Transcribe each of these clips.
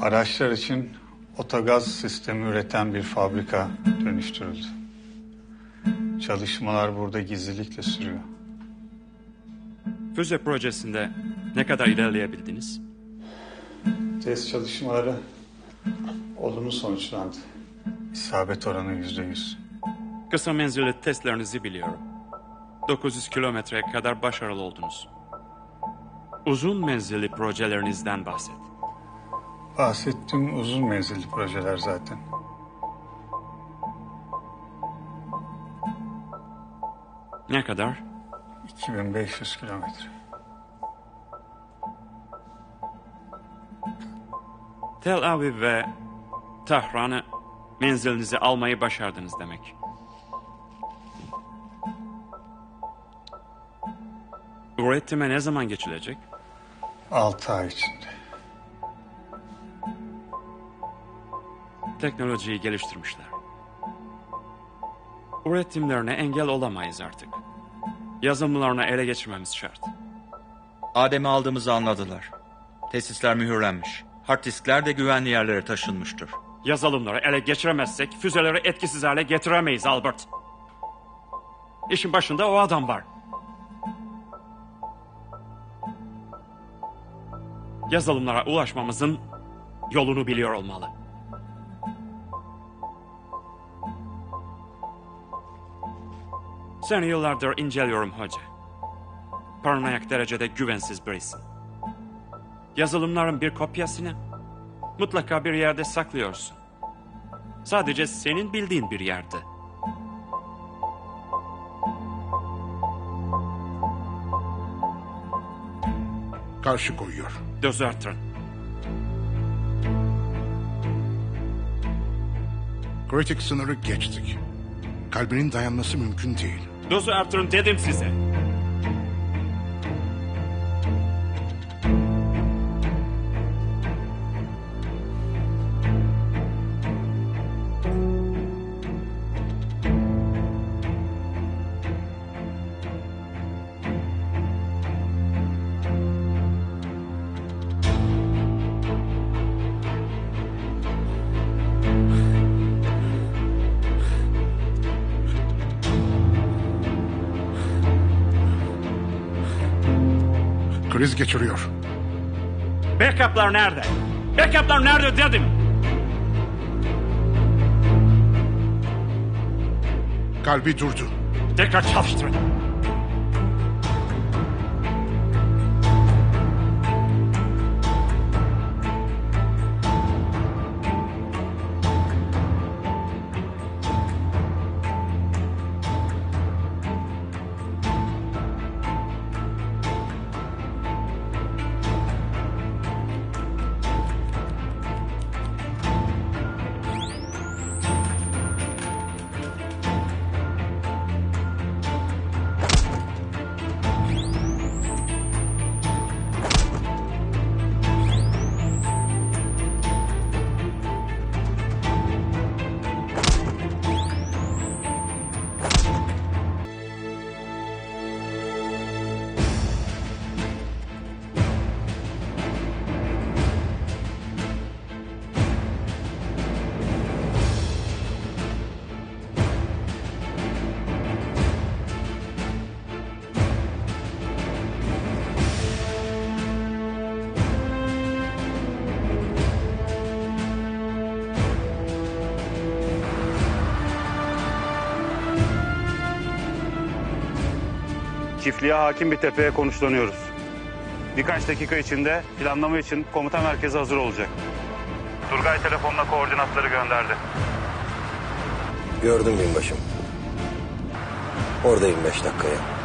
Araçlar için otogaz sistemi üreten bir fabrika dönüştürüldü. Çalışmalar burada gizlilikle sürüyor. Füze projesinde ne kadar ilerleyebildiniz? Test çalışmaları olumlu sonuçlandı. İsabet oranı yüzde yüz. Kısa menzilli testlerinizi biliyorum. 900 kilometreye kadar başarılı oldunuz. Uzun menzilli projelerinizden bahset. Bahsettiğim uzun menzilli projeler zaten. Ne kadar? 2500 kilometre. Tel Aviv ve Tahran'ı menzilinize almayı başardınız demek. Üretime ne zaman geçilecek? 6 ay içinde. Teknolojiyi geliştirmişler. Üretimlerine engel olamayız artık. Yazılımlarını ele geçirmemiz şart. Adem'i aldığımızı anladılar. Tesisler mühürlenmiş. Hard diskler de güvenli yerlere taşınmıştır. Yazılımları ele geçiremezsek füzeleri etkisiz hale getiremeyiz Albert. İşin başında o adam var. Yazılımlara ulaşmamızın yolunu biliyor olmalı. Seni yıllardır inceliyorum hoca. Paranoyak derecede güvensiz birisin. Yazılımların bir kopyasını mutlaka bir yerde saklıyorsun. Sadece senin bildiğin bir yerde. Karşı koyuyor. Dozu artırın. Kritik sınırı geçtik. Kalbinin dayanması mümkün değil. Dozu artırın dedim size. Kriz geçiriyor. Backup'lar nerede? Backup'lar nerede dedim. Kalbi durdu. Tekrar çalıştırın. Çiftliğe hakim bir tepeye konuşlanıyoruz. Birkaç dakika içinde planlama için komuta merkezi hazır olacak. Turgay telefonla koordinatları gönderdi. Gördüm binbaşım. Oradayım beş dakikaya.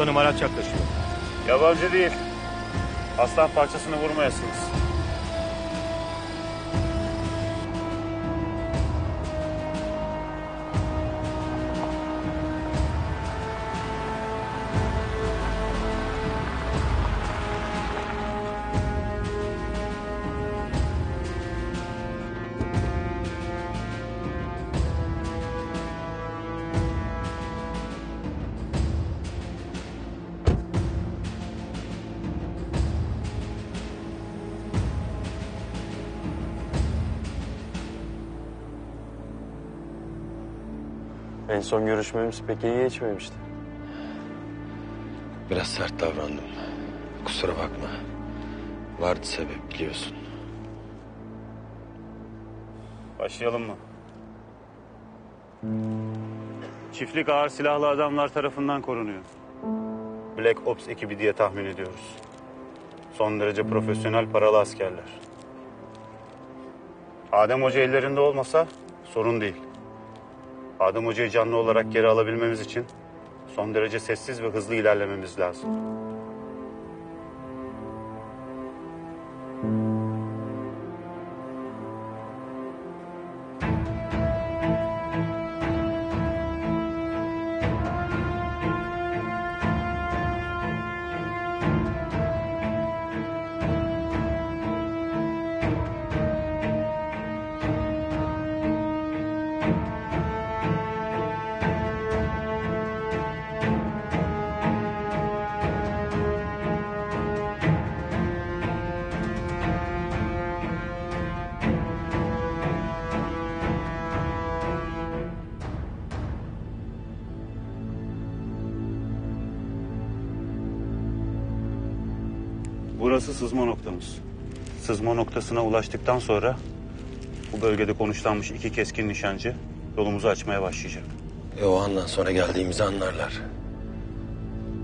Komutanım araç yaklaşıyor. Yabancı değil. Aslan parçasını vurmayasınız. En son görüşmemiz pek iyi geçmemişti. Biraz sert davrandım. Kusura bakma. Vardı sebep biliyorsun. Başlayalım mı? Çiftlik ağır silahlı adamlar tarafından korunuyor. Black Ops ekibi diye tahmin ediyoruz. Son derece profesyonel paralı askerler. Adem Hoca ellerinde olmasa sorun değil. Adem Hoca'yı canlı olarak geri alabilmemiz için son derece sessiz ve hızlı ilerlememiz lazım. Burası sızma noktamız. Sızma noktasına ulaştıktan sonra bu bölgede konuşlanmış iki keskin nişancı yolumuzu açmaya başlayacak. E o andan sonra geldiğimizi anlarlar.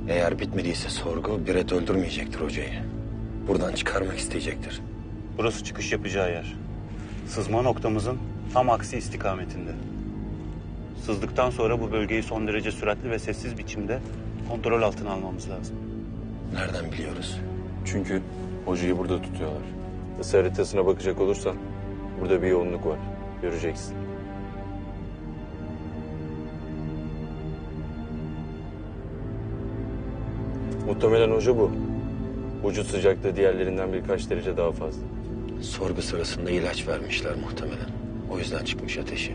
Eğer bitmediyse sorgu Biret öldürmeyecektir hocayı. Buradan çıkarmak isteyecektir. Burası çıkış yapacağı yer. Sızma noktamızın tam aksi istikametinde. Sızdıktan sonra bu bölgeyi son derece süratli ve sessiz biçimde kontrol altına almamız lazım. Nereden biliyoruz? Çünkü hocayı burada tutuyorlar. Isı haritasına bakacak olursan burada bir yoğunluk var. Göreceksin. Muhtemelen hoca bu. Vücut sıcaklığı diğerlerinden birkaç derece daha fazla. Sorgu sırasında ilaç vermişler muhtemelen. O yüzden çıkmış ateşi.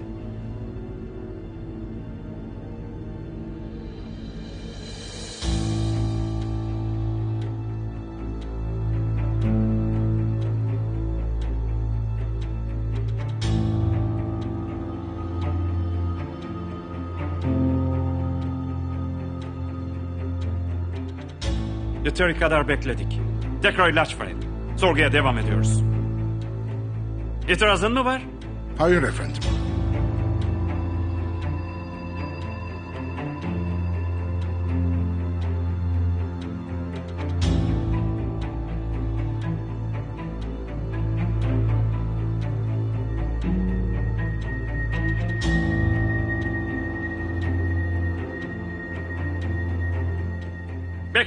Yeteri kadar bekledik. Tekrar ilaç verin. Sorguya devam ediyoruz. İtirazın mı var? Hayır efendim.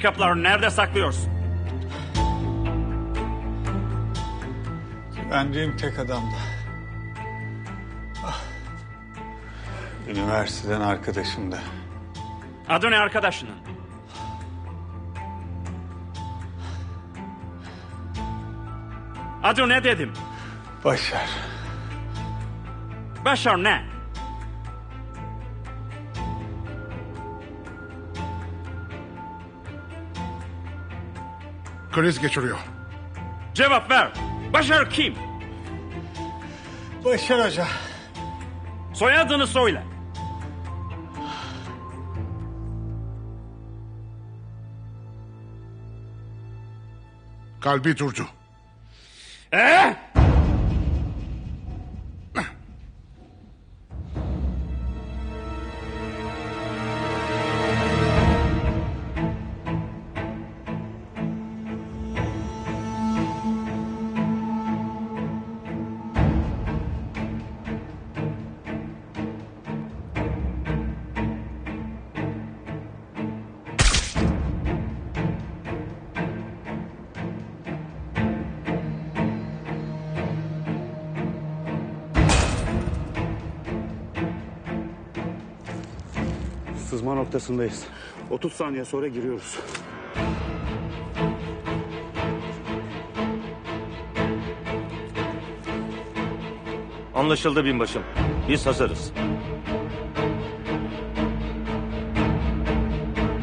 Backup'ları nerede saklıyorsun? Güvendiğim tek adamdı. Ah. Üniversiteden arkadaşım da. Adı ne arkadaşının? Adı ne dedim? Başar. Başar ne? Kriz geçiriyor. Cevap ver. Başar kim? Başar Hoca. Soyadını söyle. Kalbi durdu. Ee? Sızma noktasındayız. 30 saniye sonra giriyoruz. Anlaşıldı binbaşım. Biz hazırız.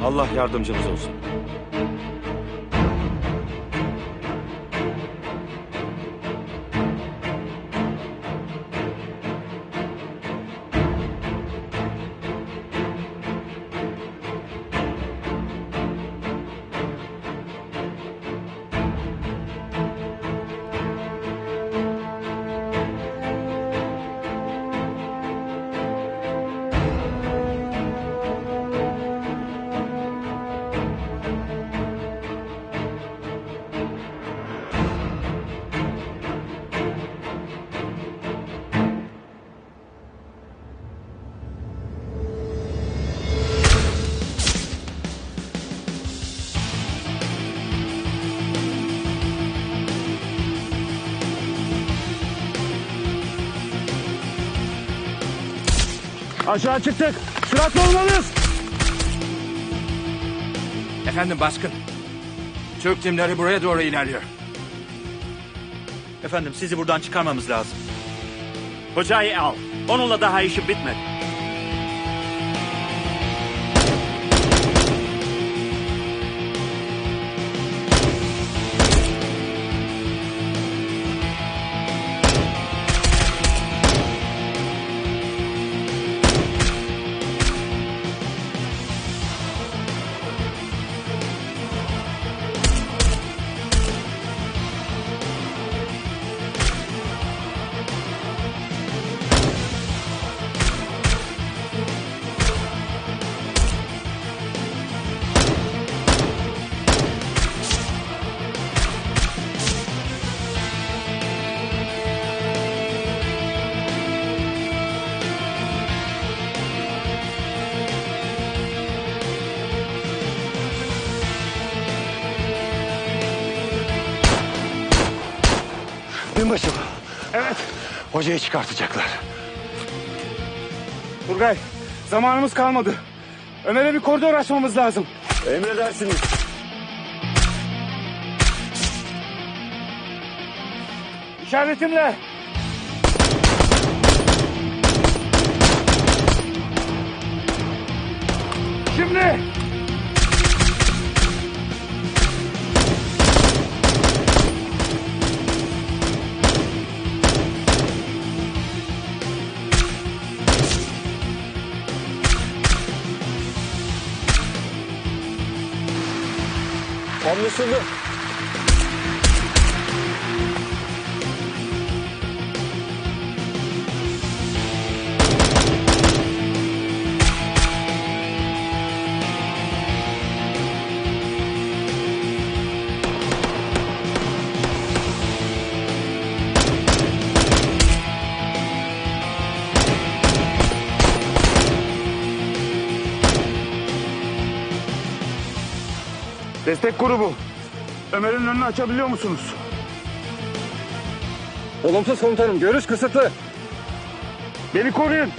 Allah yardımcımız olsun. Aşağı çıktık. Süratli olmalıyız. Efendim baskın. Türk timleri buraya doğru ilerliyor. Efendim sizi buradan çıkarmamız lazım. Hocayı al. Onunla daha işi bitmedi. Hocayı çıkartacaklar. Turgay zamanımız kalmadı. Ömer'e bir koridor açmamız lazım. Emredersiniz. İşaretimle. Şimdi. Anlaşıldı. Destek grubu. Ömer'in önünü açabiliyor musunuz? Olumsuz komutanım. Görüş kısıtlı. Beni koruyun.